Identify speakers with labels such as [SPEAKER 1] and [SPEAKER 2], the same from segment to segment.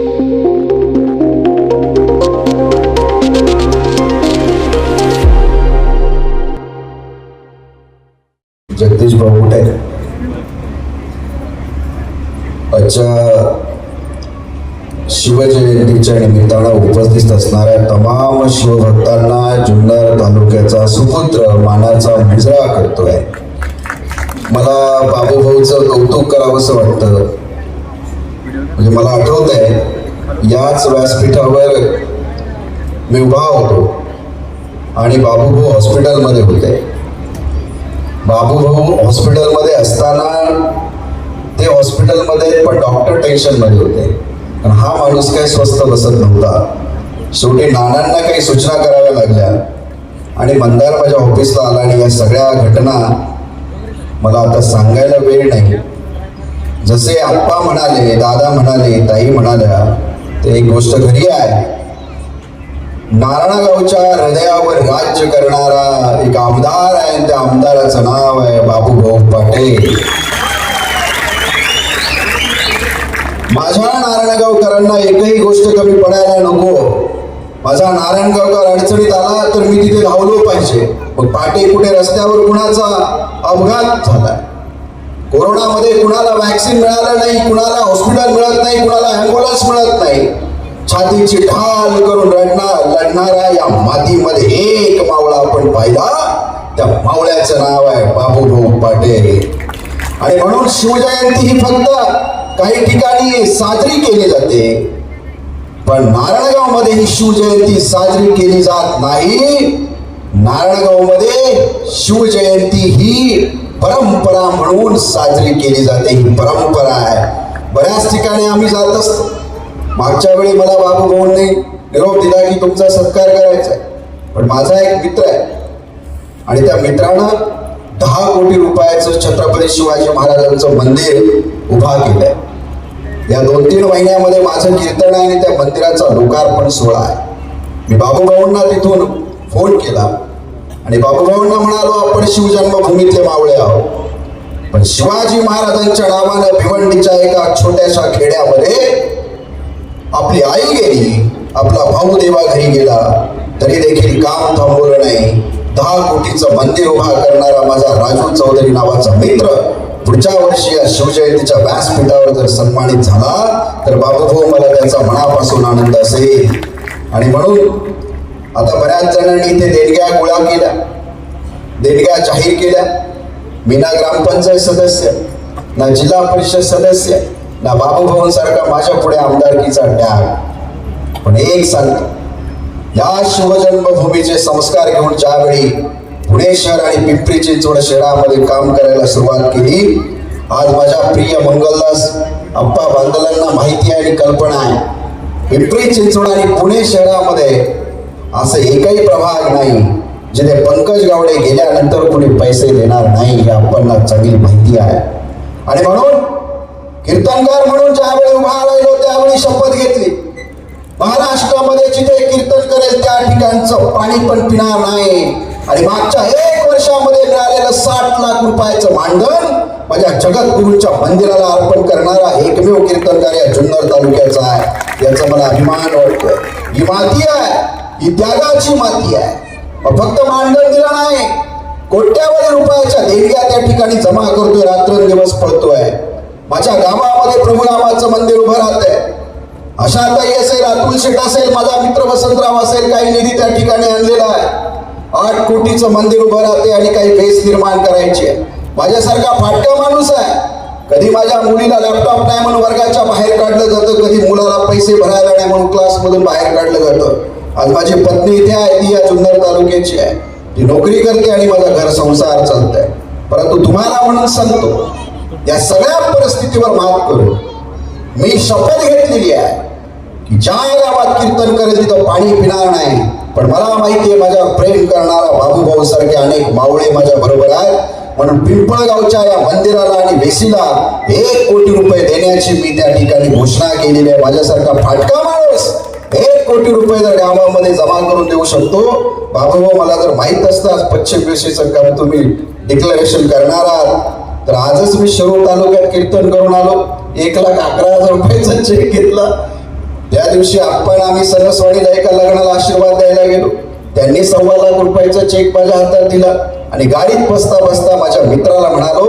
[SPEAKER 1] जगदीश भाऊ कुठे आजच्या शिवजयंतीच्या निमित्तानं उपस्थित असणाऱ्या तमाम शिवभक्तांना जुन्नर तालुक्याचा सुपुत्र मानाचा मुजरा करतोय. मला बाबूभाऊचं कौतुक करावंसं वाटतं. म्हणजे मला आठवत आहे याच व्यासपीठावर मी उभा होतो आणि बाबूभाऊ हॉस्पिटलमध्ये होते. बाबूभाऊ हॉस्पिटलमध्ये असताना ते हॉस्पिटलमध्ये पण डॉक्टर टेन्शनमध्ये होते. पण हा माणूस काही स्वस्त बसत नव्हता. शेवटी नानांना काही सूचना कराव्या लागल्या आणि मंदार माझ्या ऑफिसला आला आणि या सगळ्या घटना मला आता सांगायला वेळ नाही. जसे आप्पा म्हणाले दादा म्हणाले ताई म्हणाल्या ते एक गोष्ट खरी आहे. नारायणगावच्या हृदयावर राज्य करणारा एक आमदार आहे त्या आमदाराचं नाव आहे बाबूभाऊ पाटील. माझ्या नारायणगावकरांना एकही गोष्ट कमी पडायला नको. माझा नारायणगावकर अडचणीत आला तर मी तिथे धावलो पाहिजे. मग पाटे कुठे रस्त्यावर कुणाचा अपघात झाला? कोरोनामध्ये कुणाला वॅक्सिन मिळालं नाही कुणाला हॉस्पिटल मिळत नाही कुणाला अँब्युलन्स मिळत नाही. छातीची ढाल करून रडणार लढणाऱ्या या मातीमध्ये एक मावळा आपण पाहिला. त्या मावळ्याचं नाव आहे बाबूभाऊ पाटील. आणि म्हणून शिवजयंती ही फक्त काही ठिकाणी साजरी केली जाते. पण नारायणगावमध्ये ही शिवजयंती साजरी केली जात नाही. नारायणगावमध्ये शिवजयंती ही परंपरा म्हणून साजरी केली जाते. ही परंपरा आहे. बऱ्याच ठिकाणी आम्ही जात असतो. मागच्या वेळी मला बाबू भाऊंनी निरोप दिला की तुमचा सत्कार करायचा आहे. पण माझा एक मित्र आहे. आणि त्या मित्रानं दहा कोटी रुपयाचं छत्रपती शिवाजी महाराजांचं मंदिर उभा केलंय. या दोन तीन महिन्यामध्ये माझं कीर्तन आहे आणि त्या मंदिराचा लोकार्पण सोहळा आहे. मी बाबूभाऊंना तिथून फोन केला. आणि बाबूभाऊंना म्हणालो आपण शिवजन्मभूमीतले मावळे आहोत. पण शिवाजी महाराजांच्या नावानं भिवंडीच्या एका छोट्याशा खेड्यामध्ये आपली आई गेली आपला भाऊ देवा घरी गेला तरी देखील काम थांबवलं नाही. दहा कोटीचं मंदिर उभा करणारा माझा राजू चौधरी नावाचा मित्र पुढच्या वर्षी या शिवजयंतीच्या व्यासपीठावर जर सन्मानित झाला तर बाबूभाऊ मला त्याचा मनापासून आनंद असेल. आणि म्हणून आता बऱ्याच जणांनी इथे देणग्या गोळा केल्या. देणग्या जाहीर केल्या. मी ना ग्रामपंचायत सदस्य ना जिल्हा परिषद सदस्य ना बाबूभाऊंसारखा माझ्या पुढे आमदारकीचा टॅग पण एक सांगतो या शिवजन्मभूमीचे संस्कार घेऊन ज्यावेळी पुणे शहर आणि पिंपरी चिंचवड शहरामध्ये काम करायला सुरुवात केली आज माझ्या प्रिय मंगलदास अप्पा बांदलांना माहिती आहे आणि कल्पना आहे. पिंपरी चिंचवड आणि पुणे शहरामध्ये असं एकही प्रभाग नाही जिथे पंकज गावडे गेल्यानंतर कोणी पैसे देणार नाही हे आपल्याला चांगली माहिती आहे. आणि म्हणून कीर्तनकार म्हणून ज्यावेळी उभा राहिलो त्यावेळी शपथ घेतली. महाराष्ट्रामध्ये जिथे कीर्तन करेल त्या ठिकाणचं पाणी पण पिणार नाही. आणि मागच्या एक वर्षामध्ये मिळालेलं साठ लाख रुपयाचं मानधन माझ्या जगद्गुरूच्या मंदिराला अर्पण करणारा एकमेव कीर्तनकार या जुन्नर तालुक्याचा आहे. याचा मला अभिमान वाटतो ही माती आहे. ही त्यागाची माती आहे. फक्त मानधन दिलं नाही कोट्यावधी रुपयाच्या देणग्या त्या ठिकाणी जमा करतोय रात्रंदिवस पळतोय. माझ्या गावामध्ये प्रभुरामाचं मंदिर उभं राहतंय. अशा ताई असेल अतुल शेठ असेल माझा मित्र वसंतराव असेल काही निधी त्या ठिकाणी आणलेला आहे. आठ कोटीचं मंदिर उभं राहते आणि काही बेस निर्माण करायची आहे. माझ्यासारखा फाटका माणूस आहे. कधी माझ्या मुलीला लॅपटॉप नाही म्हणून वर्गाच्या बाहेर काढलं जातं कधी मुलाला पैसे भरायला नाही म्हणून क्लासमधून बाहेर काढलं जातं. आज माझी पत्नी इथे आहे ती या जुन्नर तालुक्याची आहे. ती नोकरी करते आणि माझा घर संसार आहे परंतु तुम्हाला म्हणून सांगतो या सगळ्या परिस्थितीवर मात करू. मी शपथ घेतलेली आहे की ज्या गावात कीर्तन करेल तिथं पाणी पिणार नाही. पण मला माहिती आहे माझ्या प्रेम करणारा बाबूभाऊ सारखे अनेक मावळे माझ्या बरोबर आहेत. म्हणून पिंपळगावच्या या मंदिराला आणि वेसीला एक कोटी रुपये देण्याची मी त्या ठिकाणी घोषणा केलेली आहे. माझ्यासारखा फाटका माणूस कोटी रुपये जर गावामध्ये जमा करून देऊ शकतो बाबा मला जर माहीत असताच पश्चिम वेशीचं सरकार तुम्ही डिक्लरेशन करणार आहात तर आजच मी शिरूर तालुक्यात कीर्तन करून आलो. एक लाख अकरा हजार रुपयाचा चेक घेतला त्या दिवशी आपण आम्ही सरस्वाणीला एका लग्नाला आशीर्वाद द्यायला गेलो. त्यांनी सव्वा लाख रुपयाचा चेक माझ्या हातात दिला आणि गाडीत बसता बसता माझ्या मित्राला म्हणालो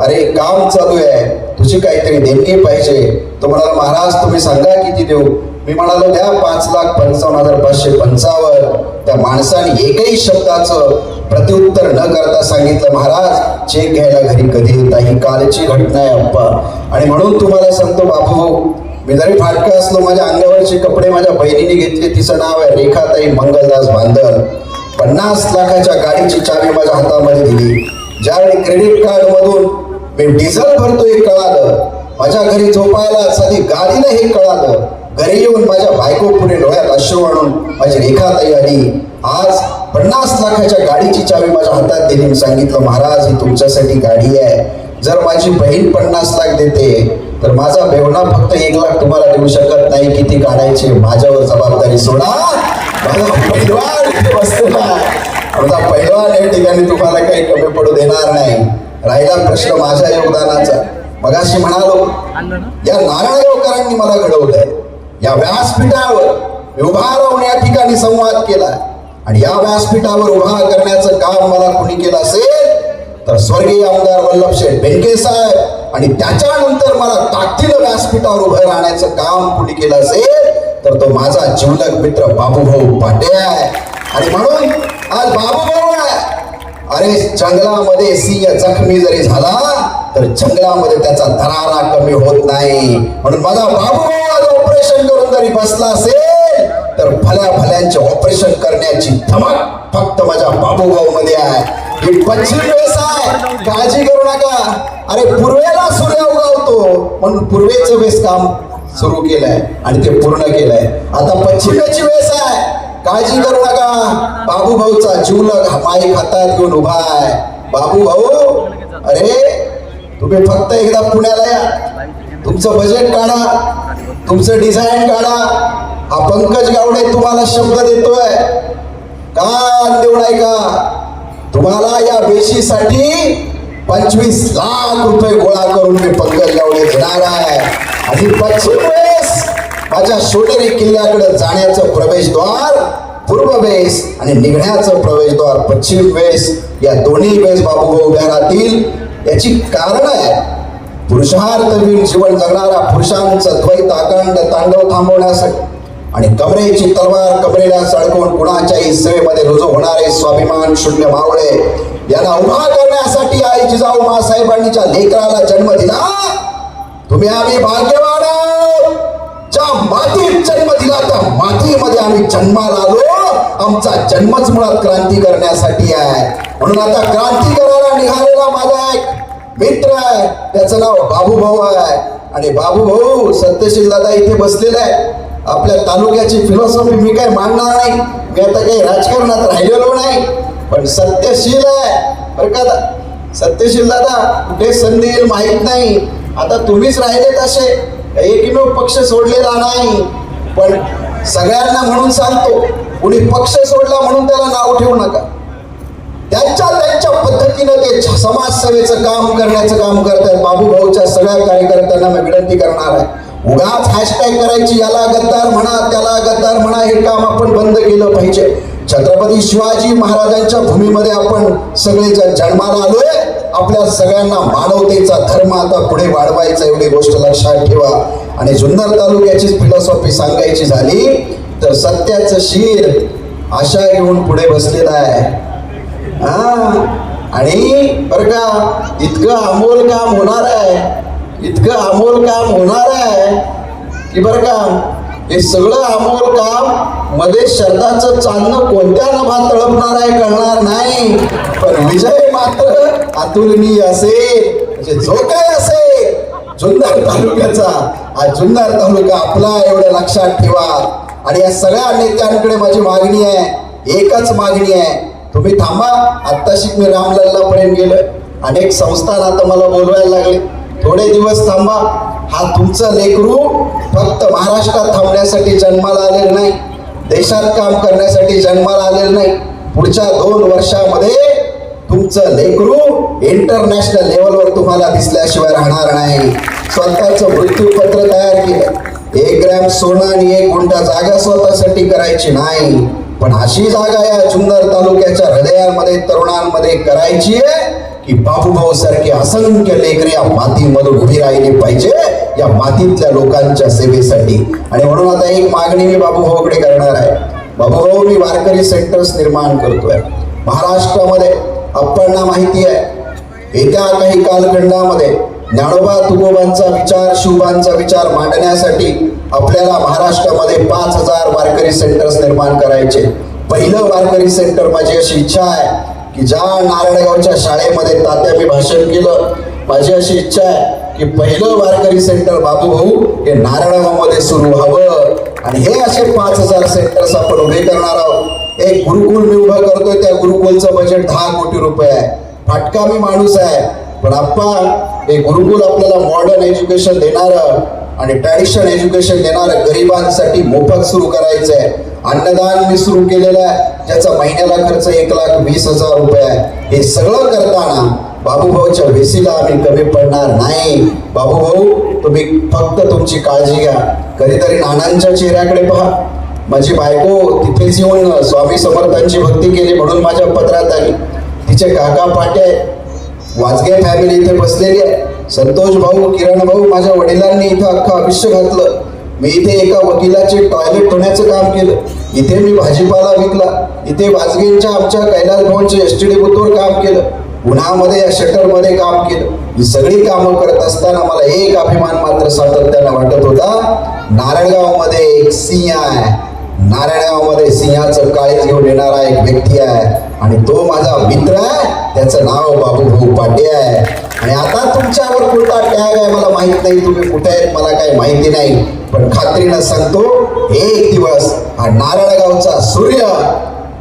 [SPEAKER 1] अरे काम चालू आहे. तुझी काहीतरी देणगी पाहिजे. तो म्हणाला महाराज तुम्ही सांगा किती देऊ? मी म्हणालो द्या पाच लाख पंचावन्न हजार पाचशे पंचावन्न. त्या माणसाने एकही शब्दाचं प्रत्युत्तर न करता सांगितलं महाराज चेक घ्यायला घरी कधी येता? ही कालची घटना आहे अप्पा. आणि म्हणून तुम्हाला सांगतो बापू मी जरी फाटकं असलो माझ्या अंगावरचे कपडे माझ्या बहिणीने घेतले तिचं नाव आहे रेखाताई मंगलदास बांधल पन्नास लाखाच्या गाडीची चावी माझ्या हातामध्ये दिली. ज्यावेळी क्रेडिट कार्ड मधून मी डिझेल भरतो हे कळालं. माझ्या घरी झोपायला साधी गाडीला हे कळालं. घरी येऊन माझ्या बायको पुढे डोळ्यात अश्रू आणून माझी रेखाताई आली आज पन्नास लाखाच्या गाडीची चावी माझ्या हातात दिली सांगितलं महाराज ही तुमच्यासाठी गाडी आहे. जर माझी बहीण पन्नास लाख देते तर माझा बेवणा फक्त एक लाख तुम्हाला देऊ शकत नाही. किती काढायची? माझ्यावर जबाबदारी सोडा. माझा पैलवान पैलवान या ठिकाणी तुम्हाला काही कमी पडू देणार नाही. राहिला प्रश्न माझ्या योगदानाचा. मगाशी म्हणालो या नारायणगावकरांनी मला घडवलंय. या व्यासपीठावर उभा राहून या ठिकाणी संवाद केला. आणि या व्यासपीठावर उभा करण्याचं काम मला कुणी केलं असेल तर स्वर्गीय आमदार वल्लभशेठ बेंके साहेब आणि त्याच्यानंतर मला ताकदीनं व्यासपीठावर उभं राहण्याचं काम कुणी केलं असेल तर तो माझा जीवलक मित्र बाबूभाऊ पाटे आहे. आणि म्हणून आज बाबूभाऊ आहे. अरे जंगलामध्ये सिंह जखमी जरी झाला तर जंगलामध्ये त्याचा दरारा कमी होत नाही. म्हणून माझा बाबू आज ऑपरेशन करून जरी बसला असेल तर भल्या भल्यांचे ऑपरेशन करण्याची धमक फक्त माझ्या बाबूभाऊ मध्ये आहे. ही पश्चिम वेस आहे. काळजी करू नका. अरे पूर्वेला सूर्य उगवतो. म्हणून पूर्वेचं वेस काम सुरू केलंय आणि ते पूर्ण केलंय. आता पश्चिमेची वेस आहे. काळजी करू नका. बाबू भाऊचा जीवलग माई हातात घेऊन उभा आहे. बाबू भाऊ अरे तुम्ही फक्त एकदा पुण्याला या. तुमचं बजेट काढा. तुमचं डिझाईन काढा. हा पंकज गावडे तुम्हाला शब्द देतोय. का देऊ नाही का तुम्हाला या बेशीसाठी पंचवीस लाख रुपये गोळा करून मी पंकज गावडे देणार आहे. आणि पश्चिम वेळेस माझ्या सोनेरी किल्ल्याकडे जाण्याचं प्रवेशद्वार पूर्व वेस आणि निघण्याचं प्रवेशद्वार पश्चिम वेस या दोन्ही वेस बाबू उभ्या राहतील. याची कारण आहे पुरुषार्थवीर जीवन जगणारा पुरुषांचं द्वैत अखंड तांडव थांबवण्यासाठी आणि कमरेची तलवार कमरेला सडकून कुणाच्याही सेवेमध्ये रुजू होणारे स्वाभिमान शून्य मावळे यांना उभा करण्यासाठी आई जिजाऊ मासाहेबांनीच्या लेकराला जन्म दिला. तुम्ही आम्ही भाग्यवान ज्या मातीत जन्म दिला त्या मातीमध्ये आम्ही जन्माला आलो. आमचा जन्मच मुळात क्रांती करण्यासाठी आहे. म्हणून आता क्रांती करायला निघालेला माझा एक मित्र आहे. त्याचं नाव बाबू भाऊ आहे. आणि बाबू भाऊ सत्यशील दादा इथे बसलेला आहे आपल्या तालुक्याची फिलॉसॉफी मी काय मांडणार नाही. मी आता काही राजकारणात राहिलेलो नाही. पण सत्यशील आहे. बरं का सत्यशील दादा कुठे संधी येईल माहीत नाही. आता तुम्हीच राहिलेत असे. एकमेव पक्ष सोडलेला नाही. पण सगळ्यांना म्हणून सांगतो कुणी पक्ष सोडला म्हणून त्याला नाव ठेवू नका. त्यांच्या त्यांच्या पद्धतीनं ते समाजसेवेचं काम करण्याचं काम करतात बाबू भाऊच्या सगळ्या कार्यकर्त्यांना मी विनंती करणार आहे. उगाच हॅशटॅग करायची याला गद्दार म्हणा त्याला गद्दार म्हणा हे काम आपण बंद केलं पाहिजे. छत्रपती शिवाजी महाराजांच्या भूमीमध्ये आपण सगळे जण जन्माला आलोय. आपल्या सगळ्यांना मानवतेचा धर्म आता पुढे वाढवायचा एवढी गोष्ट लक्षात ठेवा. आणि जुन्नर तालुक्याची फिलॉसॉफी सांगायची झाली तर सत्याचं शीर आशा घेऊन पुढे बसलेला आहे. हा. आणि बरं का इतकं अमोल काम होणार आहे. इतकं अमोल काम होणार आहे की बरं का हे सगळं अमोल काममध्ये शब्दाचं चालणं कोणत्या नभात तळपणार आहे कळणार नाही. पण विजय मात्र अतुलनीय असेल म्हणजे जो काय असेल जुन्नर तालुक्याचा. हा जुन्नर तालुका आपला एवढं लक्षात ठेवा. आणि या सगळ्या नेत्यांकडे माझी मागणी आहे एकच मागणी आहे तुम्ही थांबा. आत्ताशी मी रामलल्लापर्यंत गेलोय अनेक संस्थान आता मला बोलवायला लागले. थोडे दिवस थांबा. हा तुमचा लेकरू फक्त महाराष्ट्रात थांबण्यासाठी जन्माला आलेलं नाही. देशात काम करण्यासाठी जन्माला आलेलं नाही. पुढच्या दोन वर्षामध्ये तुमचं लेकरू इंटरनॅशनल लेवलवर तुम्हाला दिसल्याशिवाय राहणार नाही. स्वतःचं मृत्यूपत्र तयार केलं. एक ग्रॅम सोनं आणि एक गुंठा जागा स्वतःसाठी करायची नाही. पण अशी जागा या जुन्नर तालुक्याच्या हृदयांमध्ये तरुणांमध्ये करायची आहे की बाबूभाऊ सारखे असंख्य लेकरे या मातीमधून उभी राहिली पाहिजे या मातीतल्या लोकांच्या सेवेसाठी. आणि म्हणून आता एक मागणी मी बाबूभाऊकडे करणार आहे. बाबूभाऊ मी वारकरी सेंटर्स निर्माण करतोय. महाराष्ट्रामध्ये आपण माहिती आहे येत्या काही कालखंडामध्ये ज्ञानोबा तुकोबांचा विचार शिवबांचा विचार मांडण्यासाठी आपल्याला महाराष्ट्रामध्ये पाच हजार वारकरी सेंटर्स निर्माण करायचे. पहिलं वारकरी सेंटर माझी अशी इच्छा आहे की ज्या नारायणगावच्या शाळेमध्ये तात्या मी भाषण केलं माझी अशी इच्छा आहे की पहिलं वारकरी सेंटर बाबू भाऊ हे नारायणगावमध्ये सुरू व्हावं. आणि हे असे पाच हजार सेंटर्स आपण उभे करणार आहोत. एक गुरुकुल मी उभं करतोय त्या गुरुकुलचं बजेट दहा कोटी रुपये आहे. फाटका मी माणूस आहे पण आप्पा हे गुरुकुल आपल्याला मॉडर्न एज्युकेशन देणारं आणि ट्रॅडिशनल एज्युकेशन देणारं गरिबांसाठी मोफत सुरू करायचं आहे अन्नदान मी सुरू केलेलं आहे ज्याचा महिन्याला खर्च एक लाख वीस हजार रुपये आहे. हे सगळं करताना बाबूभाऊच्या वेसीला आम्ही कमी पडणार नाही. बाबूभाऊ तुम्ही फक्त तुमची काळजी घ्या. कधीतरी नानांच्या चेहऱ्याकडे पहा. माझी बायको तिथेच येऊन स्वामी समर्थांची भक्ती केली म्हणून माझ्या पत्रात आली. तिचे काका पाटे वाजगे फॅमिली इथे बसलेली आहे. संतोष भाऊ किरण भाऊ माझ्या वडिलांनी इथं अख्खं आयुष्य घातलं. मी इथे एका वकिलाचे टॉयलेट धुण्याचं काम केलं. इथे मी भाजीपाला विकला. इथे वाजगेंच्या आमच्या कैलास भवनच्या एस टी डी बुथवर काम केलं. उन्हामध्ये या शटरमध्ये काम केलं. ही सगळी कामं करत असताना मला एक अभिमान मात्र सातत्यानं वाटत होता नारायणगावमध्ये एक सिंह आहे नारायणगावमध्ये सिंहाचं काळीज घेऊन येणारा एक व्यक्ती आहे. आणि तो माझा मित्र आहे. त्याचं नाव बाबूभाऊ पाटे आहे. आणि आता तुमच्यावर कोणता टॅग आहे मला माहीत नाही. तुम्ही कुठे आहेत मला काही माहिती नाही. पण खात्रीनं सांगतो एक दिवस हा नारायणगावचा सूर्य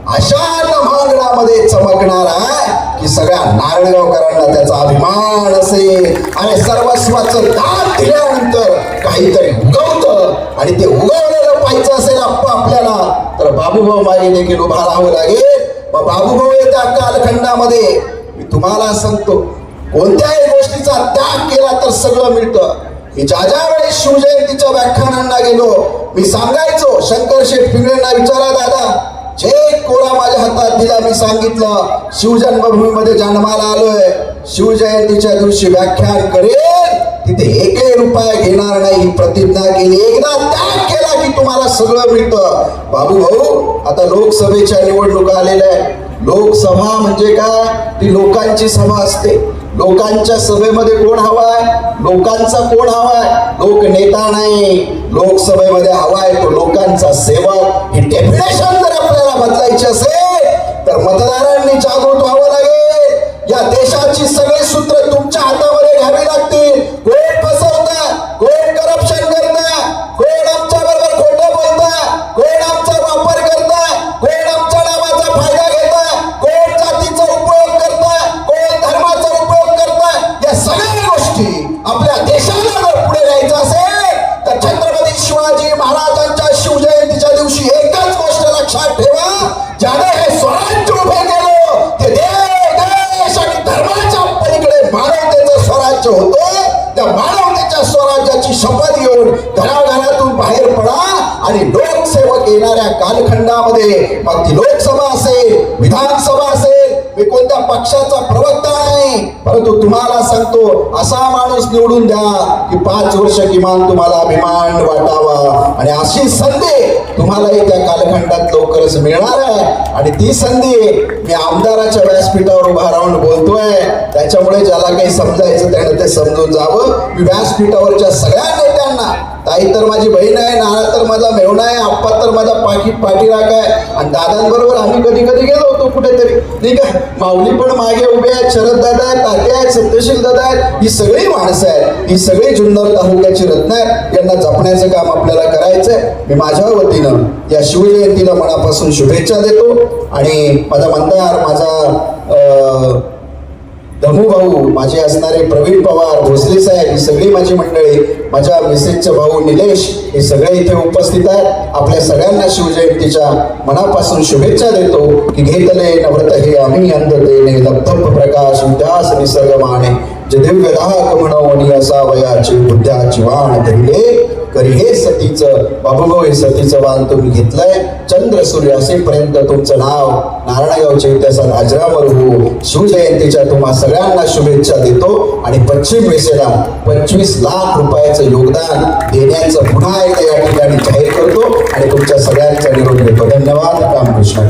[SPEAKER 1] अशा महागडामध्ये चमकणार आहे की सगळ्या नारायणगावकरांना त्याचा अभिमान असेल. आणि सर्वस्वाचं दान दिल्यानंतर काहीतरी उगवत. आणि ते उगवलेलं पाहिजे असेल आप्पा आपल्याला तर बाबूभाऊ मागे देखील उभा राहावं लागेल. मग बाबूभाऊ येत्या कालखंडामध्ये मी तुम्हाला सांगतो कोणत्याही गोष्टीचा त्याग केला तर सगळं मिळतं. मी ज्या ज्या वेळेस शिवजयंतीच्या व्याख्यानांना गेलो मी सांगायचो शंकर शेठ पिंगळेंना विचारा दादा जे कोरा माझ्या हातात दिला मी सांगितलं शिवजन्मभूमीमध्ये जन्माला आलोय. शिवजयंतीच्या दिवशी व्याख्यान करेल. तिथे एकही रुपया घेणार नाही. प्रतिज्ञा केली. एकदा त्याग केला की तुम्हाला सगळं मिळतं. बाबू भाऊ आता लोकसभेच्या निवडणुका आलेल्या आहेत. लोकसभा म्हणजे काय? ती लोकांची सभा असते. लोकांच्या सभेमध्ये कोण हवाय लोकांचा कोण हवाय लोक नेता नाही. लोकसभेमध्ये हवाय तो लोकांचा सेवक. हे डेफिनेशन जर आपल्याला बदलायची असेल तर मतदारांनी जागृत व्हावं लागेल. या मानवतेचं स्वराज्य होतं त्या मानवतेच्या स्वराज्याची शपथ घेऊन घराघरातून बाहेर पडा आणि लोकसेवक येणाऱ्या कालखंडामध्ये मग ती लोकसभा असेल विधानसभा असेल मी कोणत्या पक्षाचा प्रवक्ता नाही परंतु तुम्हाला सांगतो असा माणूस निवडून द्या की पाच वर्ष किमान तुम्हाला अभिमान वाटावा. आणि अशी संधी तुम्हालाही त्या कालखंडात लवकरच मिळणार आहे. आणि ती संधी मी आमदाराच्या व्यासपीठावर उभा राहून बोलतोय. त्याच्यामुळे ज्याला काही समजायचं त्यानं ते समजून जावं. मी व्यासपीठावरच्या सगळ्या नेत्यांना ताई तर माझी बहीण आहे नाना तर माझा मेवणा आहे आप्पा तर माझा पाठी पाठीराख आहे. आणि दादांबरोबर आम्ही कधी कधी गेलो होतो कुठेतरी. नाही का माऊली पण मागे उभे आहेत शरद दादा आहेत तात्या आहेत सत्यशील दादा आहेत. ही सगळी माणसं आहेत. ही सगळी जुन्नर तालुक्याची रत्न आहेत. यांना जपण्याचं काम आपल्याला करायचंय. मी माझ्या वतीनं या शिवजयंतीला मनापासून शुभेच्छा देतो. आणि माझा मंदार माझा अं, दमू भाऊ माझे असणारे प्रवीण पवार भोसले साहेब ही सगळी माझी मंडळी माझ्या मिसेसचे भाऊ निलेश हे सगळे इथे उपस्थित आहेत. आपल्या सगळ्यांना शिवजयंतीच्या मनापासून शुभेच्छा देतो की घेतले नव्रत हे आम्ही अंध देणे प्रकाश उद्यास निसर्ग माने जे दिव्य दाहक असा वयाची बुद्ध्याची वाण धरले. करी हे सतीचं बाबूभाऊ हे सतीचं वाण तुम्ही घेतलंय. चंद्र सूर्य असेपर्यंत तुमचं नाव नारायणगावच्या इतिहासात अजरावर हो शिवजयंतीच्या तुम्हा सगळ्यांना शुभेच्छा देतो. आणि पश्चिम वेसेला पंचवीस लाख रुपयाचं योगदान देण्याचं पुन्हा एकदा या ठिकाणी जाहीर करतो. आणि तुमच्या सगळ्यांचा निरोप घेतो. धन्यवाद. रामकृष्ण.